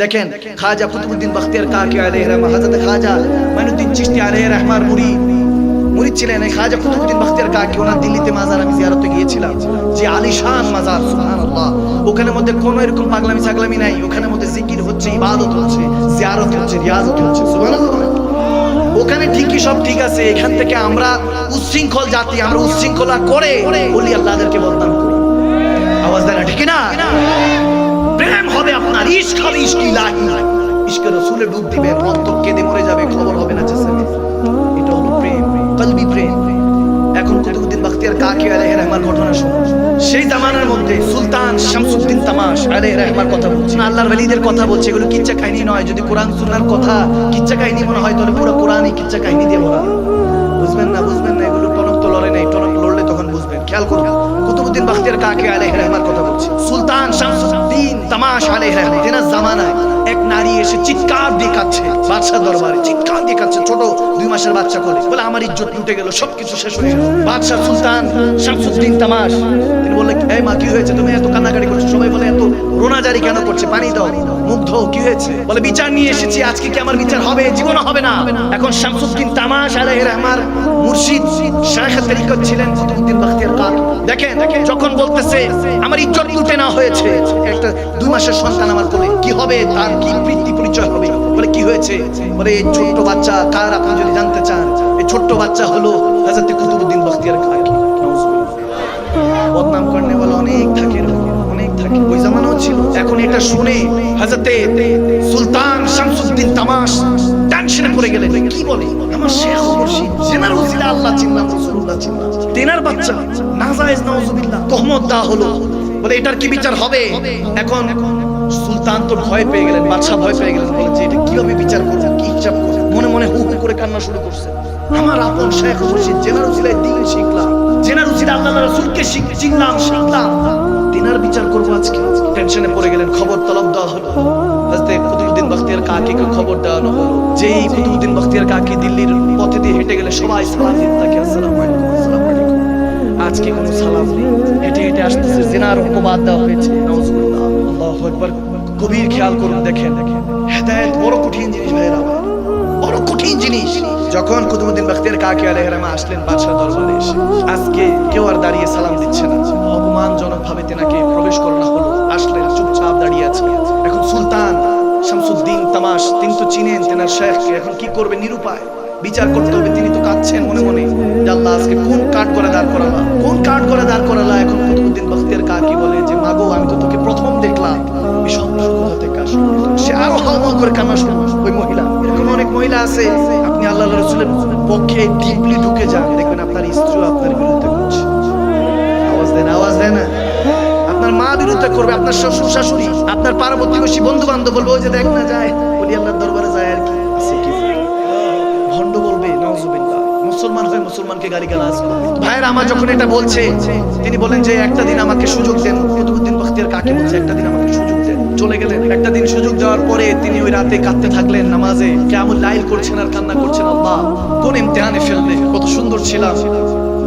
দেখেন খাজা কুতুবুদ্দিন বখতিয়ার কাকি আলাইহি রহমা, হযরত খাজা মাইনুদ্দিন চিশতি আলাইহি রহমার মুড়ি। মুড়ি ছিলেন এই খাজা কুতুবুদ্দিন বখতিয়ার কাকি, ওনার দিল্লিতে মাজার আমি জিয়ারতে গিয়েছিলাম। যে আলিশান মাজার, সুবহানাল্লাহ। ওখানে মধ্যে কোনো এরকম পাগলামি ছাগলামি নাই। ওখানে মধ্যে জিকির হচ্ছে, ইবাদত হচ্ছে, জিয়ারত হচ্ছে, রিয়াজত হচ্ছে, সুবহানাল্লাহ। ওখানে ঠিকই সব ঠিক আছে। এখান থেকে আমরা উচ্ছৃঙ্খল জাতি, আমরা উচ্ছৃঙ্খলা করে বলি আল্লাহদেরকে বদনাম করি। আওয়াজ দেয় না, ঠিক না প্রেম হবে আপনার, ইশক হবে, ইশক ইলাহি। ইশকে রসুলে ডুব দিবেন অন্তর কেঁদে মরে যাবে, খবর হবে না চেষ্টা এটা হলো প্রেম, কলবি প্রেম। এখন কুতুবুদ্দিন বখতিয়ার কাকি আলাইহি রহমার ঘটনা শুনুন সেই জামানার মধ্যে সুলতান শামসুদ্দিন তামাশ আলাইহি রহমার কথা বলছে। আল্লাহর ওলিদের কথা বলছে, এগুলো কিচ্ছা কাহিনী নয়। যদি কোরআন সুন্নাহর কথা কিচ্ছা কাহিনী মনে হয়, তাহলে পুরো কোরআনই কিচ্ছা কাহিনী দিয়ে ভরা। বুঝবেন না বুঝবেন না, এগুলো টনক তো লড়ে নাই, টনক লড়লে তখন বুঝবেন। খেয়াল করুন কুতুবুদ্দিন বখতিয়ার কাকি আলাইহি রহমার কথা বলছে? আলাইহি তেনার জামানায় এক নারী এসে চিৎকার দিয়ে করে। বলে, আমার ইজ্জত বলে বিচার নিয়ে এসেছি, আজকে কি আমার বিচার হবে? জীবনে হবে না। এখন শামসুদ্দিন তামাশ আলাইহি রহমার মুর্শিদ তরিকত ছিলেন দেখেন, যখন বলতেছে, আমার ইজ্জত লুটে না হয়েছে। একটা দুই মাসের সন্তান আমার কোলে, কি হবে? তার কি বৃত্তি পরিচয় হবে? বলে, কি হয়েছে? বলে, এই ছোট্ট বাচ্চা কার আপনি যদি জানতে চান, এই ছোট্ট বাচ্চা হলো হযরত কুতুবউদ্দিন বখতিয়ার কাকি বদনাম করনে वाला অনেক থাকে অনেক থাকে। ওই জামানাও ছিল। এখন এটা শুনে সুলতান শামসুদ্দিন টেনশনে পড়ে গেলেন। কি বলে? আমার শেখ মুর্শিদ আল্লাহ রাসূলুল্লাহ তেনার বাচ্চা, নাজায়েজ, নাউজুবিল্লাহ দা হলো। বলে, এটার কি বিচার হবে? এখন সুলতান তো ভয় পেয়ে গেলেন বাদশা ভয় পেয়ে গেলেন। বলেন যে এটা কীভাবে বিচার করব কি হিসাব করব মনে মনে হু হু করে কান্না শুরু করছে। আমার আপন শেখ মুর্শিদ, জেনার উসিলায় দিন শিখলাম। জেনার উসিলা আল্লাহ রাসূলকে শিখ- চিনলাম শিখলাম দিনার বিচার করব আজকে। টেনশনে পড়ে গেলেন, খবর তলব দেওয়া হলো। হযরত কুতুবউদ্দিন বখতিয়ার খবর দেওয়ানো হলো। যেই কুতুবউদ্দিন বখতিয়ার কাকি দিল্লির পথে দিয়ে হেঁটে গেলে সবাই সালাম দিতে থাকে, আসসালামু আলাইকুম আসসালামু আলাইকুম। আজকে কোনো সালাম নেই। হেঁটে হেঁটে আসতেছে, জেনার অপবাদ দেওয়া হয়েছে আকবার, গভীর খেয়াল করুন, দেখেন। হেদায়েত বড় কঠিন জিনিস ভাইরা আমার। বড় কঠিন জিনিস। যখন কুতুবুদ্দিন বখতিয়ার কাকি আলাইহিস সালাম আসলেন বাদশাহ দরবারে এসে, আজকে কেউ আর দাঁড়িয়ে সালাম দিচ্ছে না। অপমানজনক ভাবে তেনাকে প্রবেশ করানো হলো। আসলেন, চুপচাপ দাঁড়িয়ে আছে। এখন সুলতান শামসুদ্দিন তামাশ তিনি তো চিনেন তেনার শেখকে। এখন কি করবে নিরুপায়? বিচার করতে হবে, তিনি তো কাঁদছেন আল্লাহ আজকে কোন কাঠ করে দাঁড় করালা? কোন কাঠ করে দাঁড় করালা? এখন কুতুবুদ্দিন বখতিয়ার কাকি বলে যে, মাগো, আমি তো তোকে প্রথম দেখলাম। এই সন্তান কোথা সে আরও হাওয়া করে কান্না শুরু ওই মহিলা, এরকম অনেক মহিলা আছে, আপনি আল্লাহ রসুলের পক্ষে ডিপলি ঢুকে যান। দেখবেন আপনার স্ত্রী আপনার বিরুদ্ধে করছে আওয়াজ দেন আওয়াজ দেন। আপনার মা বিরুদ্ধে করবে, আপনার শ্বশুর, শাশুড়ি, আপনার পার্বতীবশী বন্ধু বান্ধব বলব, ওই যে দেখ না যায়। বলি, আল্লাহর দরবারে যায় মুসলমানকে গালি গালাজ ভাইয়ের, আমার যখন এটা বলছে, তিনি বলেন যে একটা দিন আমাকে সুযোগ দেন, কুতুবুদ্দিন বখতিয়ার কাকে বলছে, একটা দিন আমাকে সুযোগ দেন। চলে গেলেন। একটা দিন সুযোগ দেওয়ার পরে তিনি ওই রাতে কাঁদতে থাকলেন নামাজে। কেমন লাইল করছেন আর কান্না করছেন আল্লাহ। কোন ইমতেহানে ফেললে, কত সুন্দর ছিলাম।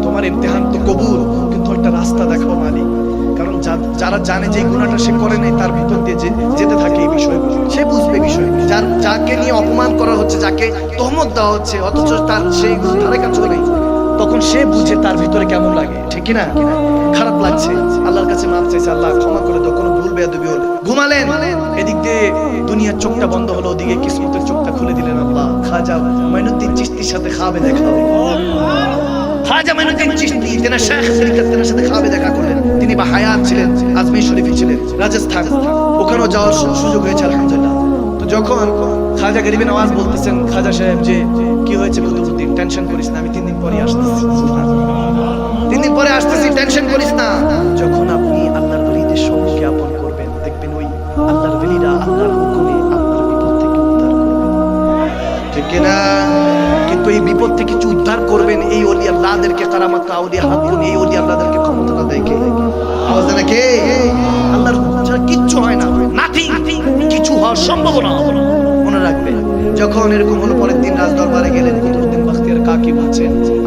তোমার ইমতেহান তো কবুল, কিন্তু একটা রাস্তা দেখাও মালিক। যারা জানে যে গুণাটা সে করে নাই, তার ভিতর দিয়ে যেতে থাকে এই বিষয়গুলো সে বুঝবে বিষয়। যার যাকে নিয়ে অপমান করা হচ্ছে, যাকে তহমত দেওয়া হচ্ছে, অথচ তার সেই ধারে কাছে নেই। তখন সে বুঝে তার ভিতরে কেমন লাগে। ঠিক কি না খারাপ লাগছে। আল্লাহর কাছে মাপ চাইছে, আল্লাহ ক্ষমা করে দাও, কোনো ভুল বেয়াদবি হলে। ঘুমালেন। এদিক দিয়ে দুনিয়ার চোখটা বন্ধ হলো, ওদিকে কিসমতের চোখটা খুলে দিলেন আল্লাহ। খাজা মাইনুদ্দিন চিস্তির সাথে খাবে দেখা হবে। তেনা হায়াত ছিলেন, আজমির শরীফে ছিলেন, রাজস্থান। ওখানেও যাওয়ার সুযোগ হয়েছে, আলহামদুলিল্লাহ। তো যখন খাজা গরিবের আওয়াজ বলতেছেন, খাজা সাহেব যে, কি হয়েছে কুতুবুদ্দিন টেনশন করিস না, আমি তিন দিন পরে আসতেছি। তিন দিন পরে আসতেছি টেনশন করিস না। যখন আপনি আল্লাহর বলিদের সঙ্গে জ্ঞাপন করবেন, দেখবেন ওই আল্লাহর বলিরা আল্লাহর হুকুমে আপনার বিপদ থেকে উদ্ধার করবেন। ঠিক কিনা? কিন্তু এই বিপদ থেকে কিছু উদ্ধার করবেন? এই অলি আল্লাহদেরকে কারামাত আউলিয়া এই অলি আল্লাহদেরকে কে? আওয়াজ আল্লাহর ছাড়া কিচ্ছু হয় না। নাথিং কিছু হওয়ার মনে যখন এরকম হলো, পরের দিন রাজ দরবারে গেলেন কুতুবুদ্দিন বাখতিয়ার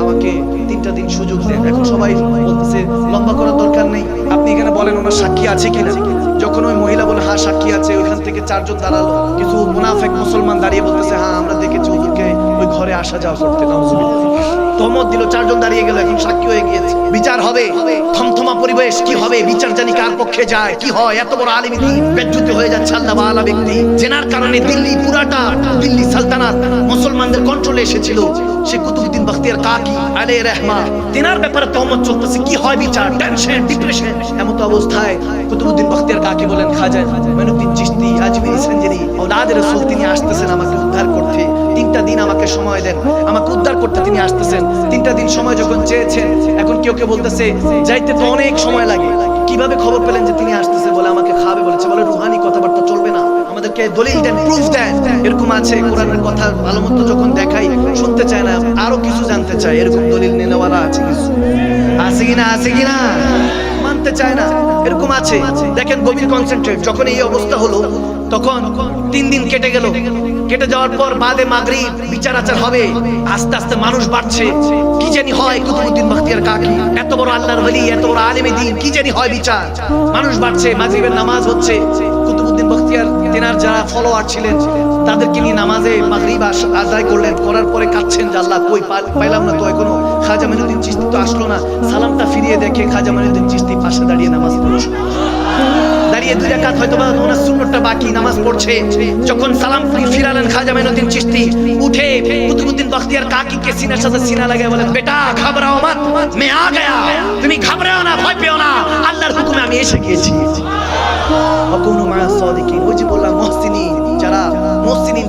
আমাকে তিনটা দিন সুযোগ দেন। এখন সবাই বলতেছে, লম্বা করার দরকার নেই। আপনি এখানে বলেন, ওনার সাক্ষী আছে কিনা? যখন ওই মহিলা বলে হ্যাঁ সাক্ষী আছে। ওইখান থেকে চারজন দাঁড়াল। কিছু মুনাফেক মুসলমান দাঁড়িয়ে বলতেছে হ্যাঁ আমরা দেখেছি হুজুরকে আসা যাওয়া করতে দিল, চারজন দাঁড়িয়ে গেল, এখন সাক্ষী হয়ে গিয়েছে। বিচার হবে। থমথমা পরিবেশ, কি হবে? বিচার জানি কার পক্ষে যায়, কি হয়? এত বড় আলিম দিন হয়ে যাচ্ছে আল্লাহ আলা ব্যক্তি। জেনার কারণে দিল্লি পুরাটা, দিল্লি সালতানাত। মুসলমানদের কন্ট্রোলে এসেছিল। সে কুতুবউদ্দিন বখতিয়ার কাকি আলে রহমা। তেনার ব্যাপারে তহমত চলতেছে। কি হয় বিচার? টেনশন ডিপ্রেশন এমন অবস্থায় কুতুবউদ্দিন বখতিয়ার কাকি বলেন খাজা মঈনুদ্দিন চিশতি আজমিরি সঞ্জরি আওলাদ রাসূল, তিনি আসতেছেন আমাকে উদ্ধার করতে। তিনটা দিন আমাকে সময় দেন। আমাকে উদ্ধার করতে তিনি আসতেছেন। তিনটা দিন সময় যখন চেয়েছেন, এখন কেউ কেউ বলতেছে, যাইতে তো অনেক সময় লাগে। কীভাবে খবর পেলেন যে তিনি আসতেছে বলে আমাকে খাবে বলেছে? বলে, রুহানি কথাবার্তা চলবে না। আমাদেরকে দলিল দেন প্রুফ দেন। এরকম আছে, কোরআনের কথা ভালো মতো যখন দেখাই, শুনতে চায় না, আরও কিছু জানতে চায়। এরকম দলিল নেওয়ালা আছে কিছু। আছে কিনা আছে কিনা মানতে চায় না, এরকম আছে। দেখেন গভীর কনসেন্ট্রেট যখন এই অবস্থা হলো, তখন তিন দিন কেটে গেল। কেটে যাওয়ার পর বাদে মাগরি বিচার আচার হবে। আস্তে আস্তে মানুষ বাড়ছে। কি জানি হয় কুতুবুদ্দিন বখতিয়ার কাকি? এত বড় আল্লাহর ওলি, এত বড় আলেমে দিন, কি জানি হয় বিচার? মানুষ বাড়ছে, মাগরিবের নামাজ হচ্ছে। বখতিয়ার তেনার যারা ফলোয়ার ছিলেন, তাদেরকে নিয়ে নামাজে মাগরিব আদায় করলেন, করার পরে কাঁদছেন যে আল্লাহ, কই পাইলাম না তো এখনও। খাজা মাইনুদ্দিন চিস্তি তো আসলো না। সালামটা ফিরিয়ে দেখে খাজা মাইনুদ্দিন চিস্তি পাশে দাঁড়িয়ে নামাজ পড়ছে। দাঁড়িয়ে হয়তো বা ওনার সুন্নতটা বাকি, নামাজ পড়ছে। যখন সালাম ফিরালেন খাজা উঠে কুতুবুদ্দিন বখতিয়ার কাকি কে সিনার সাথে সিনা লাগিয়ে বেটা, ঘাবড়াও মত মে আ গয়া। তুমি ঘাবড়াও না, ভয় পেও না। আল্লাহর হুকুমে আমি এসে গিয়েছি।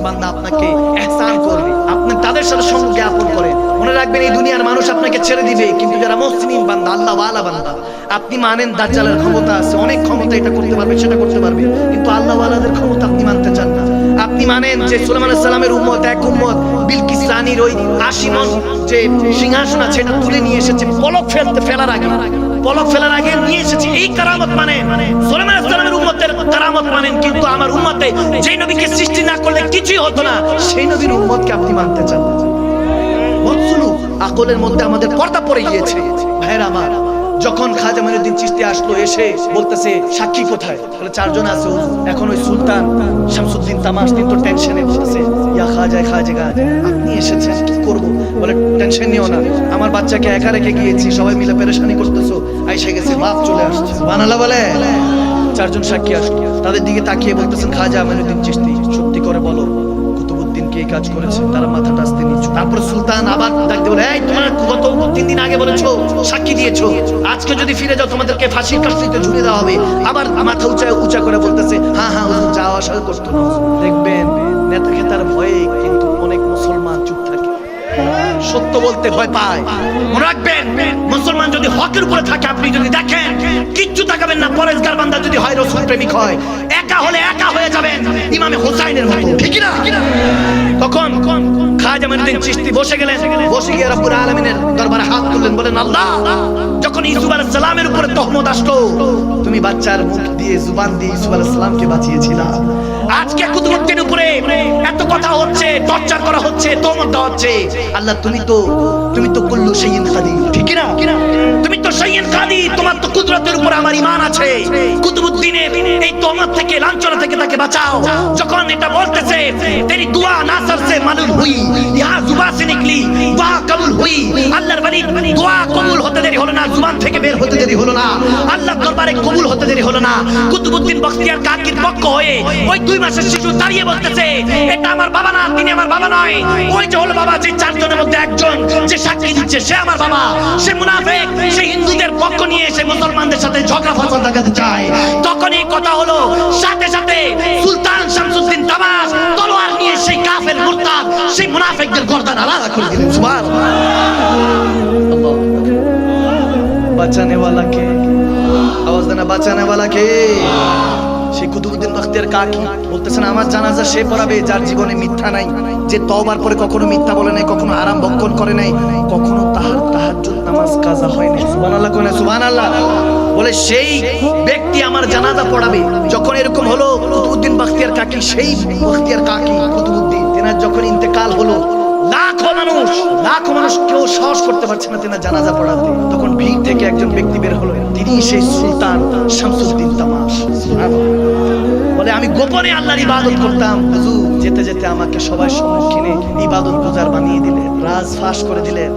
বান্দা আপনাকে এহসান করবে। আপনি তাদের সাথে সঙ্গ জ্ঞাপন করেন। মনে রাখবেন, এই দুনিয়ার মানুষ আপনাকে ছেড়ে দিবে। কিন্তু যারা মহসিনিন বান্দা আল্লাহ ওয়ালা বান্দা, আপনি মানেন দাজ্জালের ক্ষমতা আছে, অনেক ক্ষমতা এটা করতে পারবে, সেটা করতে পারবে। কিন্তু আল্লাহ ওয়ালাদের ক্ষমতা আপনি মানতে চান না। আপনি মানেন যে আলাইহিস সালামের উম্মত, এক উম্মত, বিলকিস রানীর ওই আশি মন যে সিংহাসন আছে, এটা তুলে নিয়ে এসেছে, পলক ফেলতে ফেলার আগে। পলক ফেলার আগে নিয়ে এসেছে, এই কারামত সুলাইমান আলাইহিস সালামের উম্মতের কারামত মানেন, কিন্তু আমার উম্মতে যেই নবীকে সৃষ্টি না করলে কিছুই হতো না, সেই নবীর উম্মতকে আপনি মানতে চান না। আকলের মধ্যে আমাদের পর্দা পড়ে গিয়েছে। ভাইয়ের আমার, যখন খাজা মঈনুদ্দিন চিশতি আসলো, এসে বলতেছে, সাক্ষী কোথায়? বলে চারজন আছে এখন ওই সুলতান, শামসুদ্দিন, তামাস তিনি তো টেনশনে বলতেছে ইয়া খাজা খাজা খাজা আপনি এসেছেন, কি করব? বলে টেনশন নিও না। আমার বাচ্চাকে একা রেখে গিয়েছি, সবাই মিলে পেরেশানি করতেছো। আইসা গেছে বাপ চলে আসছে। বানালা বলে। চারজন সাক্ষী আসলো। তাদের দিকে তাকিয়ে বলতেছেন, খাজা মঈনুদ্দিন চিশতি সত্যি করে বলো। কে কাজ করেছে, তারা মাথাটা আসতে নিচু। তারপর সুলতান আবার ডাকতে বলে, এই তোমার গত তিন দিন আগে বলেছ, সাক্ষী দিয়েছ। আজকে যদি ফিরে যাও, তোমাদেরকে ফাঁসির ঝুলে দেওয়া হবে। আবার মাথা উঁচা উঁচা করে বলতেছে হ্যাঁ হ্যাঁ যাওয়া আসা করতো দেখবেন নেতা খেতার ভয়ে কিন্তু সত্য বলতে ভয় পায়। মনে রাখবেন মুসলমান যদি হকের উপরে থাকে আপনি যদি দেখেন কিচ্ছু তাকাবেন না পরেশগার বান্দা যদি হয় রসুল প্রেমিক হয় একা হলে একা হয়ে যাবেন ইমামে হোসাইনের মতো। ঠিক না তখন খাজা মঈনুদ্দিন চিশতি বসে গেলেন। বসে গিয়ে রব্বুল আলামিনের দরবারে হাত তুললেন বলেন আল্লাহ যখন ইসুফ আলাইহিস সালামের উপরে তহমত আসলো তুমি বাচ্চার মুখ দিয়ে জুবান দিয়ে ইসুফ আলাইহিস সালামকে বাঁচিয়েছিলা। আজকে কুতুবুদ্দিন উপরে এত কথা হচ্ছে টর্চার করা হচ্ছে তহমত দেওয়া হচ্ছে। আল্লাহ তুমি তো তুমি তো কুল্লু শাইইন কাদির ঠিক না তুমি তো শাইইন কাদির তোমার তো কুদরতের উপর আমার ঈমান আছে। কুতুবুদ্দিনের এই তোমার থেকে, লাঞ্ছনা থেকে তাকে বাঁচাও। যখন এটা বলতেছে, তেরি দুয়া নাসর সে হুই। নিকলি কবুল হুই। আল্লাহর দোয়া কবুল হলো না জুবান থেকে বের হতে দেরি হলো না। আল্লাহর দরবারে কবুল হতে দেরি হলো না। কুতুবুদ্দিন বখতিয়ার কাকির পক্ষ হয়ে ওই দুই মাসের শিশু দাঁড়িয়ে বলতেছে, এটা আমার বাবা না, তিনি আমার বাবা নয়। ওই যে হলো বাবা, যে চারজনের মধ্যে একজন, যে সাক্ষী দিচ্ছে, সে আমার বাবা। সে মুনাফেক, সে হিন্দুদের পক্ষ নিয়ে সে মুসলমানদের সাথে ঝগড়া ফসল দেখাতে চায়। তখন এই কথা হলো, সাথে সাথে সুলতান শামসুদ্দিন তামাস তলোয়ার নিয়ে সেই কাফের মুরতাদ, সেই মুনাফেকদের গর্দান আলাদা করে দিলেন। সুবহানাল্লাহ। বাঁচানে वाला কে আওয়াজ দেনা বাঁচানে वाला কে সেই কুতুবুদ্দিন বখতিয়ার কাকি বলতেছেন আমার জানাজা সে পড়াবে যার জীবনে মিথ্যা নাই যে তওবার পরে কখনো মিথ্যা বলে নাই কখনো আরাম ভক্ষণ করে নাই কখনো তাহার তাহাজ্জুদ নামাজ কাজা হয় নাই সুবহানাল্লাহ কোনে সুবহানাল্লাহ বলে সেই ব্যক্তি আমার জানাজা পড়াবে যখন এরকম হলো কুতুবুদ্দিন বখতিয়ার কাকি সেই বখতিয়ার কাকি কুতুবুদ্দিন তেনার যখন ইন্তেকাল হলো লাখো মানুষ, লাখ মানুষ কেউ সাহস করতে পারছে না জানাজা তখন ভিড় থেকে একজন ব্যক্তি বের হলো, তিনি সেই সুলতান শামসুদ্দিন তামাস বলে, আমি গোপনে আল্লাহর ইবাদত করতাম। হুজুর, যেতে যেতে আমাকে সবাই সম্মুখীনে ইবাদত গুজার বানিয়ে দিলেন, রাজ ফাঁস করে দিলেন।